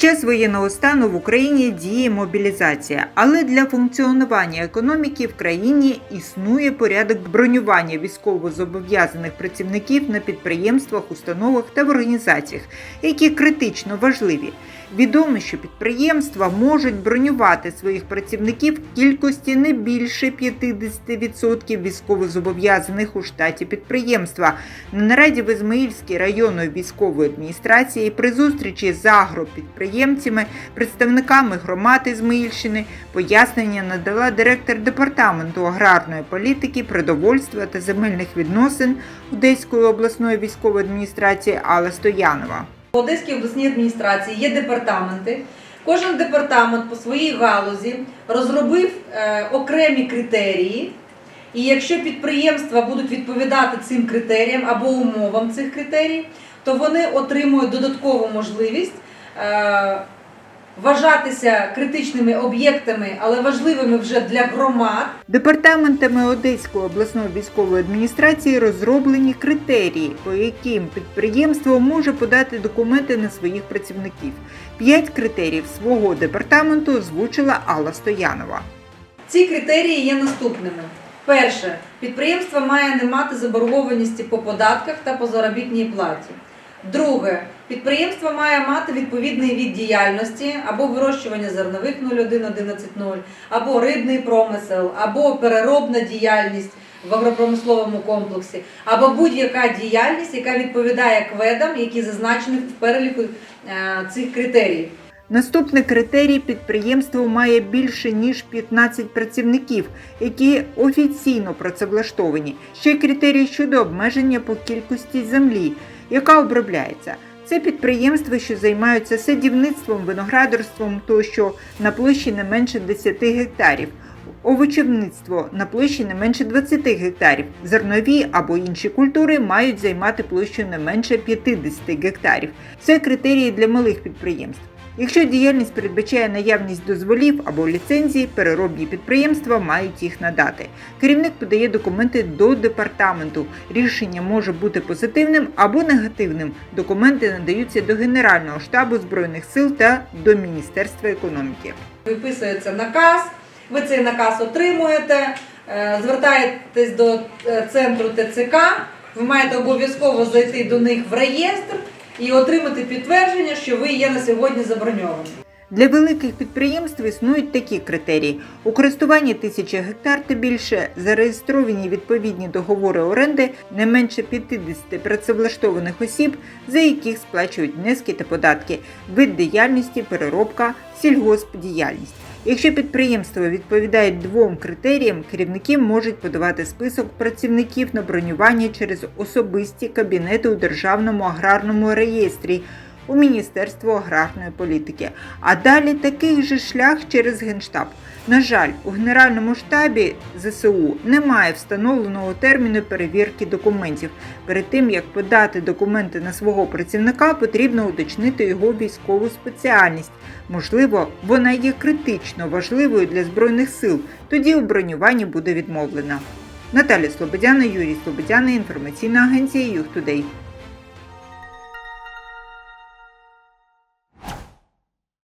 Час воєнного стану в Україні діє мобілізація, але для функціонування економіки в країні існує порядок бронювання військовозобов'язаних працівників на підприємствах, установах та в організаціях, які критично важливі. Відомо, що підприємства можуть бронювати своїх працівників в кількості не більше 50% військовозобов'язаних у штаті підприємства. На нараді в Ізмаїльській районної військової адміністрації при зустрічі з агропідприємцями, представниками громад Ізмаїльщини пояснення надала директор департаменту аграрної політики, продовольства та земельних відносин Одеської обласної військової адміністрації Алла Стоянова. В Одеській обласній адміністрації є департаменти. Кожен департамент по своїй галузі розробив е, окремі критерії. І якщо підприємства будуть відповідати цим критеріям або умовам цих критерій, то вони отримують додаткову можливість е, вважатися критичними об'єктами, але важливими вже для громад. Департаментами Одеської обласної військової адміністрації розроблені критерії, по яким підприємство може подати документи на своїх працівників. П'ять критеріїв свого департаменту озвучила Алла Стоянова. Ці критерії є наступними. Перше, підприємство має не мати заборгованості по податках та по заробітній платі. Друге, підприємство має мати відповідний від діяльності або вирощування зернових 01110, або рибний промисел, або переробна діяльність в агропромисловому комплексі, або будь-яка діяльність, яка відповідає кведам, які зазначені в переліку е, цих критеріїв. Наступний критерій підприємство має більше ніж 15 працівників, які офіційно працевлаштовані. Ще й критерій щодо обмеження по кількості землі, яка обробляється. Це підприємства, що займаються садівництвом, виноградарством тощо на площі не менше 10 гектарів. Овочівництво на площі не менше 20 гектарів. Зернові або інші культури мають займати площу не менше 50 гектарів. Це критерії для малих підприємств. Якщо діяльність передбачає наявність дозволів або ліцензій, переробні підприємства мають їх надати. Керівник подає документи до департаменту. Рішення може бути позитивним або негативним. Документи надаються до Генерального штабу збройних сил та до Міністерства економіки. Виписується наказ, ви цей наказ отримуєте, е, звертаєтесь до е, центру ТЦК, ви маєте обов'язково зайти до них в реєстр і отримати підтвердження, що ви є на сьогодні заброньовані. Для великих підприємств існують такі критерії: у користуванні тисячі гектар та більше зареєстровані відповідні договори оренди не менше 50 працевлаштованих осіб, за яких сплачують внески та податки, вид діяльності, переробка, сільгоспдіяльність. Якщо підприємство відповідають двом критеріям, керівники можуть подавати список працівників на бронювання через особисті кабінети у державному аграрному реєстрі у Міністерство аграрної політики. А далі такий же шлях через Генштаб. На жаль, у Генеральному штабі ЗСУ немає встановленого терміну перевірки документів. Перед тим як подати документи на свого працівника, потрібно уточнити його військову спеціальність. Можливо, вона є критично важливою для збройних сил. Тоді у бронюванні буде відмовлено. Наталя Слободяна, Юрій Слободяна, інформаційна агенція Юг Тудей.